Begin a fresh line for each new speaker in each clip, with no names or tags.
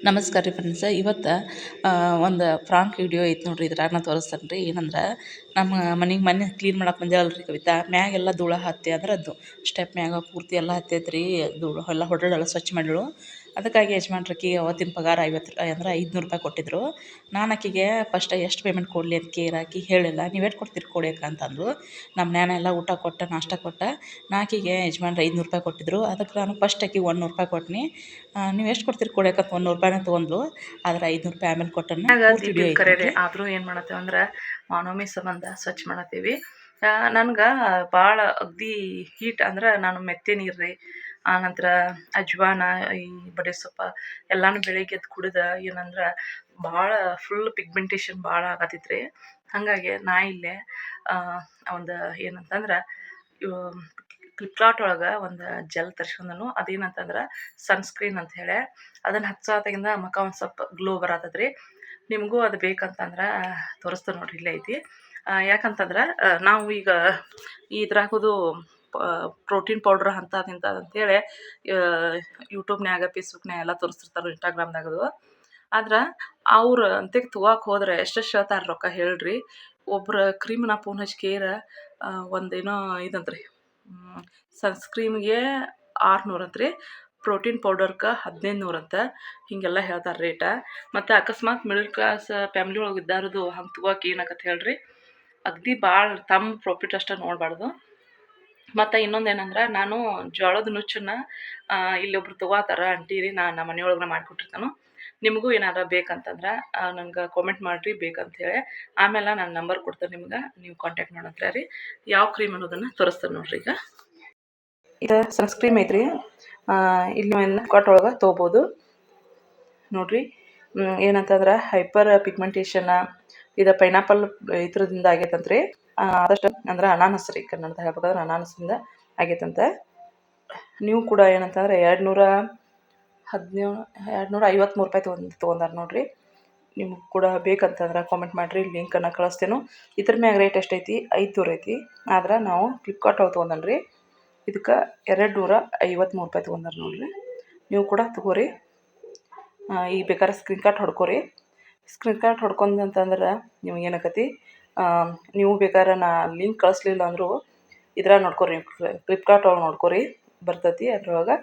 ನಮಸ್ಕಾರ ರೀ ಫ್ರೆಂಡ್ಸ ಇವತ್ತು ಒಂದು ಫ್ರಾಂಕ್ ವಿಡಿಯೋ ಐತೆ ನೋಡಿರಿ ಇದ್ರಾಗ ನಾ ತೋರಿಸ್ತೇನೆ ರೀ. ಏನಂದ್ರೆ, ನಮ್ಮ ಮನೆಗೆ ಮನೆ ಕ್ಲೀನ್ ಮಾಡಕ್ಕೆ ಬಂದೇವಲ್ಲ ರೀ ಕವಿತಾ. ಮ್ಯಾಗೆಲ್ಲ ಧೂಳು ಹತ್ತಿ ಅಂದ್ರೆ ಅದು. ಸ್ಟೆಪ್ ಮ್ಯಾಗ ಪೂರ್ತಿ ಎಲ್ಲ ಹತ್ತೈತೆ ರೀ ಧೂಳು ಎಲ್ಲ ಹೊಡಳೆಲ್ಲ ಸ್ವಚ್ಛ ಮಾಡಿಳು ಅದಕ್ಕಾಗಿ ಯಜಮಾನ್ರಕ್ಕಿ ಅವತ್ತಿನ ಪಗಾರ ಐವತ್ತು ಅಂದ್ರೆ ಐದುನೂರು ರೂಪಾಯಿ ಕೊಟ್ಟಿದ್ರು. ನಾನು ಆಕಿಗೆ ಫಸ್ಟ್ ಎಷ್ಟು ಪೇಮೆಂಟ್ ಕೊಡಲಿ ಅಂತ ಕೇರ್ ಹಾಕಿ ಹೇಳಿಲ್ಲ. ನೀವು ಎಷ್ಟು ಕೊಡ್ತೀರಿ ಕೊಡಿ ಅಕ್ಕ ಅಂತಂದ್ರು. ನಮ್ಮ ನ್ಯಾನ ಎಲ್ಲ ಊಟ ಕೊಟ್ಟ ನಾಷ್ಟ ಕೊಟ್ಟ. ನಾ ಆಕೆಗೆ ಯಜಮಾನ್ರು ಐದುನೂರು ರೂಪಾಯಿ ಕೊಟ್ಟಿದ್ರು. ಅದಕ್ಕೆ ನಾನು ಫಸ್ಟ್ ಆಕಿಗೆ ಒಂದುನೂರು ರೂಪಾಯಿ ಕೊಟ್ಟಿನಿ ನೀವು ಎಷ್ಟು ಕೊಡ್ತೀರಿ ಕೊಡಿ ಅಕ್ಕ ಒಂದುನೂರು ರೂಪಾಯಿನ ತೊಗೊಂಡ್ಲು. ಆದ್ರೆ ಐದುನೂರು ರೂಪಾಯಿ ಆಮೇಲೆ ಕೊಟ್ಟನ
ಆದರೂ ಏನು ಮಾಡತ್ತೇವೆ ಅಂದ್ರೆ ಮಾನವಮಿ ಸಂಬಂಧ ಸ್ವಚ್ಛ ಮಾಡತ್ತೀವಿ. ನನ್ಗೆ ಭಾಳ ಅಗ್ದಿ ಹೀಟ್ ಅಂದ್ರೆ ನಾನು ಮೆತ್ತೆ ನೀರು ರೀ ಆನಂತರ ಅಜ್ವಾನ, ಈ ಬಡೆ ಎಲ್ಲಾನು ಎಲ್ಲನೂ ಬೆಳಿಗ್ಗೆ ಎದ್ದು ಕುಡಿದ ಏನಂದ್ರೆ ಭಾಳ ಫುಲ್ ಪಿಗ್ಮೆಂಟೇಷನ್ ಭಾಳ ಆಗತ್ತಿತ್ತು ರೀ ಹಾಗಾಗಿ ನಾ ಇಲ್ಲೇ ಒಂದು ಏನಂತಂದ್ರೆ ಫ್ಲಿಪ್ಕಾರ್ಟ್ ಒಳಗೆ ಒಂದು ಜೆಲ್ ತರ್ಸ್ಕೊಂಡನು ಅದೇನಂತಂದ್ರೆ ಸನ್ಸ್ಕ್ರೀನ್ ಅಂತ ಹೇಳಿ ಅದನ್ನು ಹಚ್ಚೋದಾಗಿಂದ ಮುಖ ಒಂದು ಸ್ವಲ್ಪ ಗ್ಲೋ ಬರತ್ತದ್ರಿ ನಿಮಗೂ ಅದು ಬೇಕಂತಂದ್ರೆ ತೋರಿಸ್ತೀನಿ ನೋಡ್ರಿ, ಇಲ್ಲೇ ಐತಿ. ಯಾಕಂತಂದ್ರೆ ನಾವು ಈಗ ಇದ್ರಾಗೋದು ಪ್ರೋಟೀನ್ ಪೌಡ್ರ್ ಅಂತ ಅದಿಂತ ಅಂತೇಳಿ ಯೂಟ್ಯೂಬ್ನ್ಯಾಗ, ಫೇಸ್ಬುಕ್ನ್ಯಾಗ ಎಲ್ಲ ತೋರಿಸ್ತಿರ್ತಾರೆ ಇನ್ಸ್ಟಾಗ್ರಾಮ್ದಾಗದು. ಆದ್ರೆ ಅವ್ರು ಅಂತೆ ತೊಗೋಕೆ ಹೋದ್ರೆ ಎಷ್ಟೆಷ್ಟು ಹೇಳ್ತಾರೆ ರೊಕ್ಕ ಹೇಳ್ರಿ. ಒಬ್ರ ಕ್ರೀಮ್ನ ಫೋನ್ ಹಚ್ಚಿ ಕೇರ ಒಂದೇನೋ ಇದಂತ್ರಿ ಸನ್ಸ್ಕ್ರೀಮ್ಗೆ ಆರುನೂರು ಅಂತ್ರಿ, ಪ್ರೋಟೀನ್ ಪೌಡರ್ಗೆ ಹದಿನೈದು ನೂರು ಅಂತ ಹೀಗೆಲ್ಲ ಹೇಳ್ತಾರೆ ರೇಟ. ಮತ್ತು ಅಕಸ್ಮಾತ್ ಮಿಡಲ್ ಕ್ಲಾಸ್ ಫ್ಯಾಮ್ಲಿ ಒಳಗೆ ಇದ್ದಾರದು ಹಂಗೆ ತೊಗೋಕೆ ಏನಾಗತ್ತೆ ಹೇಳ್ರಿ. ಅಗ್ದಿ ಭಾಳ ತಮ್ಮ ಪ್ರಾಫಿಟ್ ಅಷ್ಟೇ ನೋಡಬಾರ್ದು. ಮತ್ತು ಇನ್ನೊಂದೇನಂದ್ರೆ ನಾನು ಜೋಳದ ನುಚ್ಚನ್ನು ಇಲ್ಲೊಬ್ರು ತೊಗೋತಾರ ಅಂಟಿ ರೀ ನಾನು ನಮ್ಮ ಮನೆಯೊಳಗೆ ಮಾಡಿಕೊಟ್ಟಿರ್ತಾನು. ನಿಮಗೂ ಏನಾರ ಬೇಕಂತಂದ್ರೆ ನಂಗೆ ಕಾಮೆಂಟ್ ಮಾಡಿರಿ, ಬೇಕಂತೇಳಿ. ಆಮೇಲೆ ನಾನು ನಂಬರ್ ಕೊಡ್ತೇನೆ ನಿಮ್ಗೆ, ನೀವು ಕಾಂಟ್ಯಾಕ್ಟ್ ಮಾಡಂತ್ರ ರೀ. ಯಾವ ಕ್ರೀಮ್ ಅನ್ನೋದನ್ನು ತೋರಿಸ್ತೇನೆ ನೋಡ್ರಿ ಈಗ. ಇದು ಸನ್ಸ್ಕ್ರೀಮ್ ಐತ್ರಿ. ಇಲ್ಲಿ ಕಾಟ್ ಒಳಗೆ ತೊಗೋಬೋದು. ನೋಡ್ರಿ ಏನಂತಂದ್ರೆ ಹೈಪರ್ ಪಿಗ್ಮೆಂಟೇಷನ್ ಇದು ಪೈನಾಪಲ್ ಇದ್ರದಿಂದ ಆಗೈತಂತ್ರಿ. ಆದಷ್ಟು ಅಂದ್ರೆ ಅನಾನಸ್ ರೀ ಕನ್ನಡದ ಹೇಳ್ಬೇಕಾದ್ರೆ ಅನಾನಸಿಂದ ಆಗೈತಂತೆ. ನೀವು ಕೂಡ ಏನಂತಂದ್ರೆ ಎರಡು ನೂರ ಹದಿನೇಳು ಎರಡು ನೂರ ಐವತ್ತ್ಮೂರು ರೂಪಾಯಿ ತೊಗೊಂಡು, ತೊಗೊಂಡಾರ ನೋಡಿರಿ. ನಿಮ್ಗೆ ಕೂಡ ಬೇಕಂತಂದ್ರೆ ಕಾಮೆಂಟ್ ಮಾಡಿರಿ ಲಿಂಕನ್ನು ಕಳಿಸ್ತೇನು. ಇದ್ರ ಮ್ಯಾಗ ರೇಟ್ ಎಷ್ಟೈತಿ? ಐದುನೂರು ಐತಿ. ಆದ್ರೆ ನಾವು ಫ್ಲಿಪ್ಕಾರ್ಟ್ ಅವ್ರು ತೊಗೊಂಡನ್ರಿ. ಇದಕ್ಕೆ ಎರಡು ನೂರ ಐವತ್ತ್ಮೂರು ರೂಪಾಯಿ ತೊಗೊಂಡಾರ ನೋಡಿರಿ. ನೀವು ಕೂಡ ತಗೋರಿ. ಈಗ ಬೇಕಾದ್ರೆ ಸ್ಕ್ರೀನ್ ಕಾರ್ಟ್ ಹೊಡ್ಕೊರಿ. ಸ್ಕ್ರೀನ್ ಕಾರ್ಟ್ ಹೊಡ್ಕೊಂಡಂತಂದ್ರೆ ನಿಮ್ಗೆ ಏನಾಕತಿ? ನೀವು ಬೇಕಾದ್ರೆ ನಾ ಲಿಂಕ್ ಕಳಿಸ್ಲಿಲ್ಲ ಅಂದರೂ ಇದ್ರಾಗ ನೋಡ್ಕೊರಿ ಫ್ಲಿಪ್ಕಾರ್ಟ್ ಒಳಗೆ ನೋಡ್ಕೊರಿ, ಬರ್ತೈತಿ ಅದ್ರೊಳಗೆ.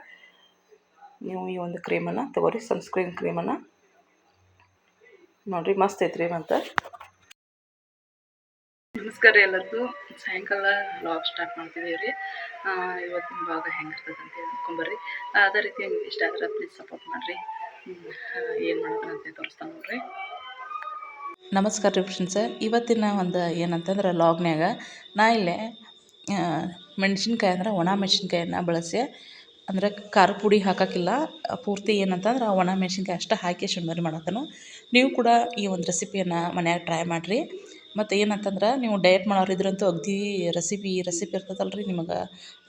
ನೀವು ಈ ಒಂದು ಕ್ರೀಮನ್ನು ಸ್ಕ್ರೀನ್ ಸನ್ಸ್ಕ್ರೀನ್ ಕ್ರೀಮನ್ನು ನೋಡ್ರಿ, ಮಸ್ತ್ ಐತ್ರಿ ಮತ್ತು ನಮಸ್ಕಾರ ಎಲ್ಲರಿಗೂ. ಸಾಯಂಕಾಲ ವ್ಲಾಗ್ ಸ್ಟಾರ್ಟ್ ಮಾಡ್ತಿದ್ದೀವಿ ರೀ. ಇವತ್ತಿನ ಭಾಗ ಹೆಂಗಿರ್ತದೆ ಅಂತ ಹೇಳ್ಕೊಂಬರ್ರಿ. ಅದೇ ರೀತಿ ನಿಮ್ಗೆ ಇಷ್ಟ ಆದ್ರೆ ಪ್ಲೀಸ್ ಸಪೋರ್ಟ್ ಮಾಡಿರಿ. ಏನು ಮಾಡ್ತಾರಂತ ತೋರಿಸ್ತಾನೆ ನೋಡ್ರಿ.
ನಮಸ್ಕಾರ ರೀ ಫ್ರೆಂಡ್ಸ. ಇವತ್ತಿನ ಒಂದು ಏನಂತಂದ್ರೆ ಲಾಗ್ನ್ಯಾಗ ನಾ ಇಲ್ಲೇ ಮೆಣಸಿನ್ಕಾಯಿ ಅಂದ್ರೆ ಒಣ ಮೆಣ್ಸಿನ್ಕಾಯನ್ನ ಬಳಸಿ, ಅಂದ್ರೆ ಖಾರ ಪುಡಿ ಹಾಕೋಕ್ಕಿಲ್ಲ ಪೂರ್ತಿ ಏನಂತಂದ್ರೆ ಒಣ ಮೆಣಸಿನ್ಕಾಯಿ ಅಷ್ಟೇ ಹಾಕಿ ಶುಂಠಿ ಮಾಡತ್ತನು ನೀವು ಕೂಡ ಈ ಒಂದು ರೆಸಿಪಿಯನ್ನು ಮನ್ಯಾಗ ಟ್ರೈ ಮಾಡಿರಿ. ಮತ್ತು ಏನಂತಂದ್ರೆ ನೀವು ಡಯಟ್ ಮಾಡೋರು ಇದ್ರಂತೂ ಅಗ್ದಿ ರೆಸಿಪಿ ರೆಸಿಪಿ ಇರ್ತದಲ್ಲ ರೀ ನಿಮಗೆ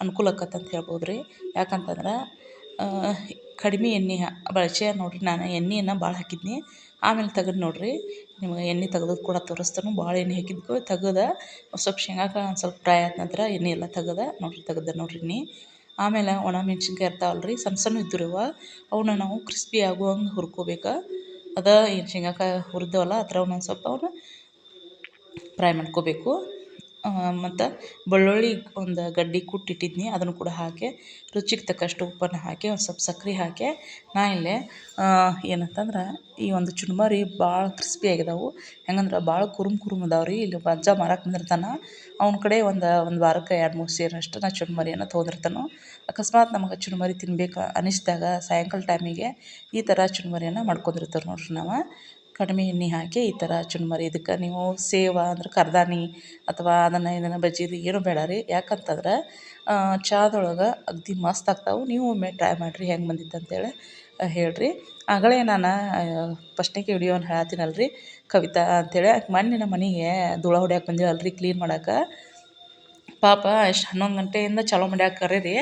ಅನುಕೂಲ ಆಕತ್ತಂತ ಹೇಳ್ಬೋದು ರೀ ಯಾಕಂತಂದ್ರೆ ಕಡಿಮೆ ಎಣ್ಣೆ ಬಳಸಿ ನೋಡಿರಿ ನಾನು ಎಣ್ಣೆಯನ್ನು ಭಾಳ ಹಾಕಿದ್ನಿ. ಆಮೇಲೆ ತೆಗೆದು ನೋಡಿರಿ, ನಿಮಗೆ ಎಣ್ಣೆ ತೆಗೆದು ಕೂಡ ತೋರಿಸ್ತಾನು. ಭಾಳ ಎಣ್ಣೆ ಹಾಕಿದ್ಕು ತೆಗೆದ, ಸ್ವಲ್ಪ ಶೇಂಗಾಕ ಒಂದು ಸ್ವಲ್ಪ ಫ್ರೈ ಆದ ನಂತರ ಎಣ್ಣೆ ಎಲ್ಲ ತೆಗೆದ, ನೋಡಿರಿ ತೆಗೆದ ನೋಡಿರಿ ಎಣ್ಣೆ. ಆಮೇಲೆ ಒಣ ಮೆಣ್ಸಿನ್ಕಾಯಿ ಇರ್ತಾವಲ್ಲ ರೀ ಸಣ್ಣ ಸಣ್ಣ ಇದ್ದು ರೀ ಅವನ್ನ ನಾವು ಕ್ರಿಸ್ಪಿ ಆಗುವಂಗೆ ಹುರ್ಕೋಬೇಕು. ಅದ ಏನು ಶೇಂಗಾಕಾಯಿ ಹುರಿದವಲ್ಲ ಅದ್ರ ಒಂದೊಂದು ಸ್ವಲ್ಪ ಅವನ್ನ ಫ್ರೈ ಮಾಡ್ಕೋಬೇಕು. ಮತ್ತು ಬೆಳ್ಳುಳ್ಳಿ ಒಂದು ಗಡ್ಡೆ ಕುಟ್ಟಿಟ್ಟಿದ್ನಿ. ಅದನ್ನು ಕೂಡ ಹಾಕಿ ರುಚಿಗೆ ತಕ್ಕಷ್ಟು ಉಪ್ಪನ್ನು ಹಾಕಿ ಒಂದು ಸ್ವಲ್ಪ ಸಕ್ರೆ ಹಾಕಿ ನಾ ಇಲ್ಲಿ ಏನಂತಂದ್ರೆ ಈ ಒಂದು ಚುರ್ಮರಿ ಭಾಳ ಕ್ರಿಸ್ಪಿ ಆಗಿದಾವೆ. ಹೆಂಗಂದ್ರೆ ಭಾಳ ಕುರುಮ್ ಕುರುಮ್ ಅದಾವೆ ರೀ. ಇಲ್ಲಿ ಅಜ್ಜ ಮಾರಕ್ಕೆ ಬಂದಿರ್ತಾನೆ. ಅವ್ನ ಕಡೆ ಒಂದು ಒಂದು ವಾರಕ್ಕೆ ಎರಡು, ಮೂರು ಸೇರಿನಷ್ಟು ನಾ ಚುರ್ಮರಿಯನ್ನು ತೊಗೊಂಡಿರ್ತಾನೆ. ಅಕಸ್ಮಾತ್ ನಮಗೆ ಚುರ್ಮರಿ ತಿನ್ಬೇಕು ಅನಿಸಿದಾಗ ಸಾಯಂಕಾಲ ಟೈಮಿಗೆ ಈ ಥರ ಚುರ್ಮರಿಯನ್ನು ಮಾಡ್ಕೊಂಡಿರ್ತಾರೆ ನೋಡ್ರಿ ನಾವು. ಕಡಿಮೆ ಎಣ್ಣೆ ಹಾಕಿ ಈ ಥರ ಚುರ್ಮರಿ ಇದಕ್ಕೆ ನೀವು ಸೇವ ಅಂದ್ರೆ ಕರ್ದಾನಿ ಅಥವಾ ಅದನ್ನು ಇದನ್ನು ಬಜ್ಜಿದು ಏನು ಬೇಡ ರೀ. ಯಾಕಂತಂದ್ರೆ ಚಾದೊಳಗೆ ಅಗ್ದಿ ಮಸ್ತ್ ಆಗ್ತಾವೆ. ನೀವು ಒಮ್ಮೆ ಟ್ರೈ ಮಾಡಿರಿ, ಹೆಂಗೆ ಬಂದಿತ್ತು ಅಂತೇಳಿ ಹೇಳಿರಿ. ಆಗಲೇ ನಾನು ಫಸ್ಟ್ನೇ ವಿಡಿಯೋನ ಹೇಳತ್ತೀನಲ್ಲ ರೀ ಕವಿತಾ ಅಂತೇಳಿ. ಮೊನ್ನೆ ನಮ್ಮ ಮನೆಗೆ ಧೂಳ ಹೊಡ್ಯಾಕೆ ಬಂದೀವಲ್ಲ ರೀ ಕ್ಲೀನ್ ಮಾಡಕ್ಕೆ ಪಾಪ ಎಷ್ಟು ಹನ್ನೊಂದು ಗಂಟೆಯಿಂದ ಚಾಲೂ ಮಾಡ್ಯಾಕ ಕರೆ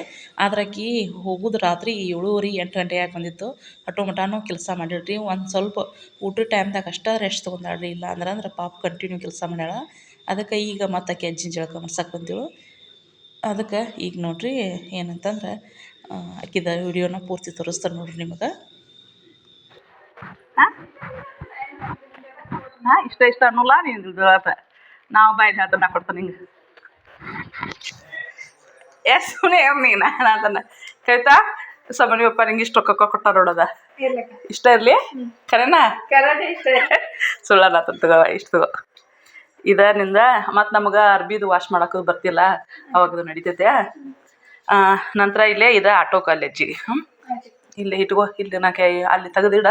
ಆದ್ರೆ ಆಕಿ ಹೋಗುದು ರಾತ್ರಿ ಏಳುವರೆ ಎಂಟು ಗಂಟೆ ಆಗಿ ಬಂದಿತ್ತು. ಅಟೋ ಮಟಾನು ಕೆಲಸ ಮಾಡಿಳ್ರಿ ಒಂದು ಸ್ವಲ್ಪ ಊಟದ ಟೈಮ್ದಾಗ ಅಷ್ಟೇ ರೆಸ್ಟ್ ತೊಗೊಂಡಾಳ ರೀ ಇಲ್ಲ ಅಂದ್ರೆ ಅಂದ್ರೆ ಪಾಪ ಕಂಟಿನ್ಯೂ ಕೆಲಸ ಮಾಡ್ಯಾಳ. ಅದಕ್ಕೆ ಈಗ ಮತ್ತೆ ಆಕೆ ಅಜ್ಜಿನ ಜಳಕ ಮಾಡ್ಸಕ್ಕೆ ಬಂದೀಳು. ಅದಕ್ಕೆ ಈಗ ನೋಡ್ರಿ ಏನಂತಂದ್ರೆ ಆಕಿದ ವಿಡಿಯೋನ ಪೂರ್ತಿ ತೋರಿಸ್ತಾರೆ ನೋಡ್ರಿ ನಿಮಗೆ.
ಇಷ್ಟ ಇಷ್ಟ ಅನ್ನೋಲ್ಲ ನೀನು ನಾವು ಬಾಯ್ ಹೇಳ್ತಾನೆ ಕೊಡ್ತಾನೆ ಹಿಂಗೆ ಎಸ್ ಸುಮ್ಮನೆ ನೀನು. ನಾನು ಅದನ್ನ ಕವಿತಾ ಸಮನಿ ಪಪ್ಪ ನಿಂಗೆ ಇಷ್ಟು ರೊಕ್ಕ ಕೊಟ್ಟಾರ ನೋಡದ? ಇಷ್ಟ ಇರ್ಲಿ? ಕರೆನಾ ಸುಳ್ಳ ತಗೋ ಇಷ್ಟು ತಗೋ. ಇದ ನಿಂದ ಮತ್ತು ನಮ್ಗೆ ಅರ್ಬಿದು ವಾಶ್ ಮಾಡೋಕೆ ಬರ್ತಿಲ್ಲ. ಅವಾಗ ನಡೀತೈತೆ. ನಂತರ ಇಲ್ಲೇ ಇದೆ ಆಟೋ ಕಾಲೇಜಿ ಹ್ಞೂ ಇಲ್ಲಿ ಇಟ್ಕೋ ಇಲ್ಲಿ ನಾ ಕೈ ಅಲ್ಲಿ ತೆಗೆದಿಡ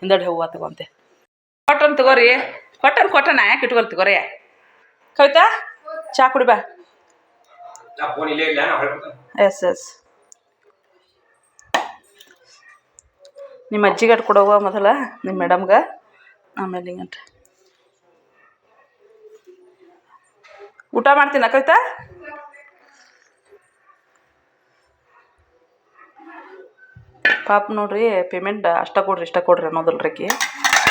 ಹಿಂದಡಿ ಹೂವು ತಗೋಂತೆ. ಕೊಟ್ಟನ್ ತಗೋರಿ. ಕೊಟ್ಟನ್ ಕೊಟ್ಟನ ಯಾಕೆ ಇಟ್ಕೊಲ್ ತಗೋರಿ? ಕವಿತಾ ಚಾ ಕುಡಿ ಬಾ
ನಾ ಫೋನ್ ಇಲ್ಲೇ ಇಲ್ಲ ನಾ ಹೊರಗೆ
ಎಸ್ ಎಸ್ ನಿಮ್ಮ ಅಜ್ಜಿಗೆ ಅಟ್ ಕೊಡೋವ ಮೊದಲ, ನಿಮ್ಮ ಮೇಡಮ್ಗೆ ಆಮೇಲೆ ಹಿಂಗಂಟ ಊಟ ಮಾಡ್ತೀನ ಕವಿತಾ? ಪಾಪ ನೋಡ್ರಿ ಪೇಮೆಂಟ್ ಅಷ್ಟ ಕೊಡ್ರಿ, ಇಷ್ಟ ಕೊಡ್ರಿ ಅನ್ನೋದಲ್ರಿಕಿ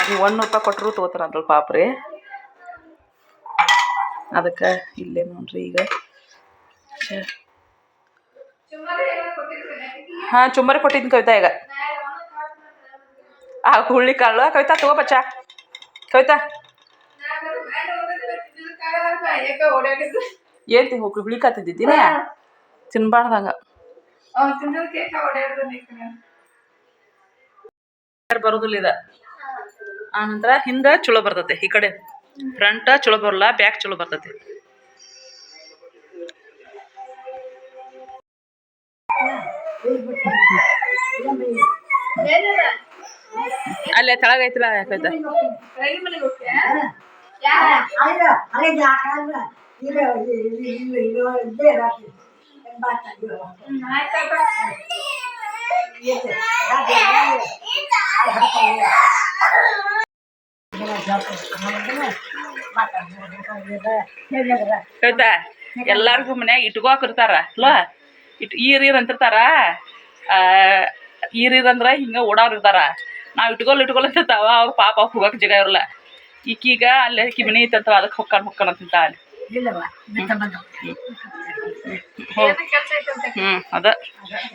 ನೀವು ಒಂದು ರೂಪಾಯಿ ಕೊಟ್ಟರು ತಗೋತಾರ ಅದ್ರಲ್ಲಿ ಪಾಪ ರೀ ಅದಕ್ಕೆ ಇಲ್ಲೇ ನೋಡ್ರಿ ಈಗ. ಹಾಂ ಚುಮ್ಮರಿ ಕೊಟ್ಟಿದ್ದೀನಿ ಕವಿತಾ ಈಗ. ಆ ಹುಳ್ಳಿ ಕಾಳು. ಕವಿತಾ ತಗೋ ಬಚ್ಚ. ಕವಿತಾ. ಏನ್ತಿ ಹೋಗಿ ಹುಳಿ ಕಾತಿದ್ದೀನಿ ತಿನ್ಬಾರ್ದಂಗ. ಬರೋದಿಲ್ಲ ಇದ? ಆ ನಂತರ ಹಿಂದೆ ಚಲೋ ಬರ್ತೈತೆ, ಈ ಕಡೆ. ಫ್ರಂಟ್ ಚಲೋ ಬರಲ್ಲ ಬ್ಯಾಕ್ ಚಲೋ ಬರ್ತೈತಿ. ಅಲ್ಲೇ ತೆಳಗ್ ಐತಿಲ್ಲ ಕವಿತಾ ಕವಿತಾ ಎಲ್ಲಾರ್ಗು ಮನ್ಯಾಗ ಇಟ್ಕೋಕಿರ್ತಾರ ಅಲ್ವ ಇಟ್ ಈರ್ ಈರ್ ಅಂತಿರ್ತಾರ. ಈರ್ ಈರ್ ಅಂದ್ರ ಹಿಂಗ ಓಡಾಡ್ ಇರ್ತಾರ. ನಾವ್ ಇಟ್ಕೊಲ್ ಇಟ್ಕೊಲ್ ಅಂತಿರ್ತಾವ ಅವ್ರ ಪಾಪ ಹೋಗಕ್ ಜಾಗ ಇರಲ್ಲ. ಈಕೀಗ ಅಲ್ಲಿ ಮನಿ ಐತಂತ ಅದಕ್ಕೆ ಹೊಕ್ಕನ್ ಹೊಕ್ಕನ್ ಅಂತಿಂತ ಅಲ್ಲಿ. ಹ್ಮ್. ಅದ.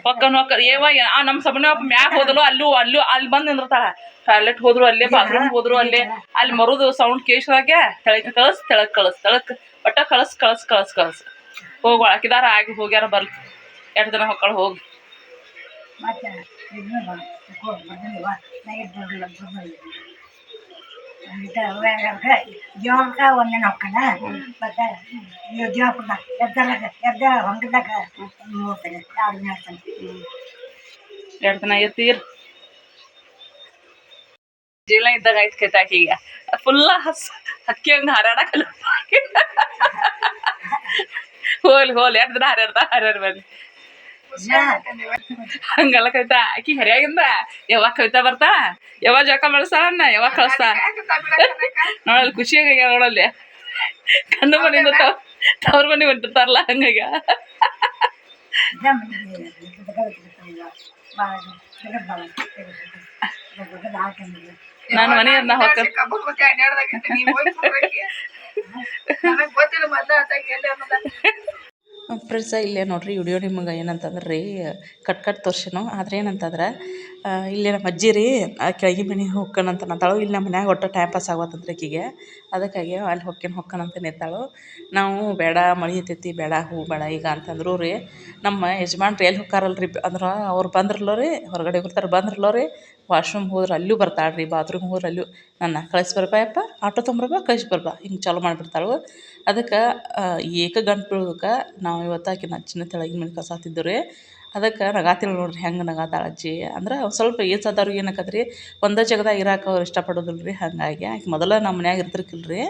ಹೊಕ್ಕನ್ ಹೊಕ್ಕ ಏವ ಆ ನಮ್ಮ ಸಬನ ಮ್ಯಾಗ ಹೋದಲು ಅಲ್ಲೂ ಅಲ್ಲೂ ಅಲ್ಲಿ ಬಂದು ನಿಂದಿರ್ತಾಳ. ಟಾಯ್ಲೆಟ್ ಹೋದ್ರು ಅಲ್ಲೇ ಬಾತ್ರೂಮ್ ಹೋದ್ರು ಅಲ್ಲೇ ಅಲ್ಲಿ ಮರುದು ಸೌಂಡ್ ಕೇಳಿಸ್ದಾಗೆ ತೆಳಕ್ ಕಳಸ್ ತೆಳಕ್ ಕಳಸ್ ತೆಳಕ್ ಒಟ್ಟ ಕಳಸ್ ಕಳಸ್ ಕಳಸ್ ಕಳಸ್. ಹೋಗಿ ಒಳಕಿದಾರ ಆಗಿ ಹೋಗ್ಯಾರ ಬರ್ಲಿ. ಎರಡು ದಿನ ಹೊಕ್ಕಳ ಹೋಗಿ.
ಜೀವನಕ ಒಂದಿನ ಹೊಕ್ಕಣ ಮತ್ತೆ ಜೀವಪುರ ಎದ್ದರ ಎದ್ದ ಹೊಂಗದಾಗ ಮೂಡ್ತಾನೆ ಯಾರು ಮಾಡ್ತಾನೆ
ಎರಡು ದಿನ ಇರ್ತೀರ್ ಜೀವನ ಇದ್ದಾಗ ಆಯ್ತು ಕೈತಾಕಿ ಈಗ. ಫುಲ್ಲ ಹಸ್ ಹಕ್ಕಿ ಹಂಗೆ ಹಾರಾಡಕಲ್ಲ. ಹೋಲ್ ಹೋಲ್ ಎರಡು ದಿನ ಹಾರಾಡ್ತಾ ಹಾರಾಡ್ ಬನ್ನಿ ಹಂಗಲ್ಲ ಕವಿತಾ ಆಕಿ ಹರಿಯಾಗಿಂದ ಯಾವಾಗ ಕವಿತಾ ಬರ್ತಾ? ಯಾವಾಗ ಜಕ ಬೆಳೆಸ್ತಾಳನ್ನ ಯಾವಾಗ ಕಳಿಸ್ತಾ? ನೋಡಲ್ಲಿ ಖುಷಿಯಾಗ ನೋಡಲ್ಲಿ. ಕಣ್ಣು ಮನೆಯಿಂದ ತವ್ ತವ್ರ ಮನೆ ಹೊಂಟಿರ್ತಾರಲ್ಲ ಹಂಗಾಗ. ನಾನು ಮನೆಯನ್ನ ಹೊಕ್ಕ ಫ್ರೆಂಡ್ಸ ಇಲ್ಲೇ ನೋಡ್ರಿ ವಿಡಿಯೋ ನಿಮಗೆ ಏನಂತಂದ್ರೆ ರೀ ಕಟ್ ಕಟ್ ತೋರ್ಸಿನು. ಆದ್ರೆ ಏನಂತಂದ್ರೆ ಇಲ್ಲೇ ನಮ್ಮ ಅಜ್ಜಿ ರೀ, ಆ ಕೆಳಗೆ ಮನೆಗೆ ಹೊಕ್ಕಣ ನಂತಾಳು ಇಲ್ಲಿ ನಮ್ಮ ಮನ್ಯಾಗ ಒಟ್ಟು ಟೈಮ್ ಪಾಸ್ ಆಗತ್ತಂತ್ರಿ ಆಕಿಗೆ ಅದಕ್ಕಾಗಿ ಅಲ್ಲಿ ಹೊಕ್ಕೇನು ಹೊಕ್ಕನಂತ ನಿಂತಾಳು. ನಾವು ಬೇಡ, ಮಳೆ ಇರ್ತೈತಿ, ಬೇಡ, ಹೂ ಬೇಡ, ಈಗ ಅಂತಂದ್ರು ರೀ, ನಮ್ಮ ಯಜಮಾನ್ರು ಎಲ್ಲಿ ಹೊಕ್ಕಾರಲ್ಲ ರೀ ಅಂದ್ರೆ ಅವ್ರು ಬಂದ್ರಲ್ಲೋ ರೀ, ಹೊರಗಡೆ ಹೋಗ್ತಾರೆ, ಬಂದ್ರಲ್ಲೋ ರೀ ವಾಶ್ರೂಮ್ ಹೋದ್ರೆ ಅಲ್ಲೂ ಬರ್ತಾಳ್ರಿ, ಬಾತ್ರೂಮ್ ಹೋದ್ರೆ ಅಲ್ಲೂ. ನನ್ನ ಕಳಿಸಿ ಬರ್ಬಾ ಯಪ್ಪ, ಆಟೋ ತೊಂಬರ್ಬಾ ಕಳಿಸಿ ಬರ್ಬಾ. ಹಿಂಗೆ ಚಾಲು ಮಾಡಿಬಿಡ್ತಾಳು. ಅದಕ್ಕೆ ಏಕ ಗಂಟು ಬೀಳೋದಕ್ಕೆ ನಾವು ಇವತ್ತು ಆಕಿನ ಅಜ್ಜಿನ ತೆಳಗಿನ ಮನೆ ಕಸಾತಿದ್ದು ರೀ. ಅದಕ್ಕೆ ನಗಾತಿಲ್ಲ ನೋಡ್ರಿ, ಹೆಂಗೆ ನಗಾತಾಳೆ ಅಜ್ಜಿ? ಅಂದ್ರೆ ಸ್ವಲ್ಪ ಏಜ್ ಆದವ್ರಿಗೆ ಏನಾಕತ್ರಿ, ಒಂದೇ ಜಾಗದಾಗ ಇರಕ್ಕೆ ಅವ್ರು ಇಷ್ಟಪಡೋದಿಲ್ಲ ರೀ ಹಾಗಾಗಿ ಆಕೆ ಮೊದಲು ನಮ್ಮ ಮನ್ಯಾಗ ಇರ್ತಿರ್ಕಿಲ್ಲ ರೀ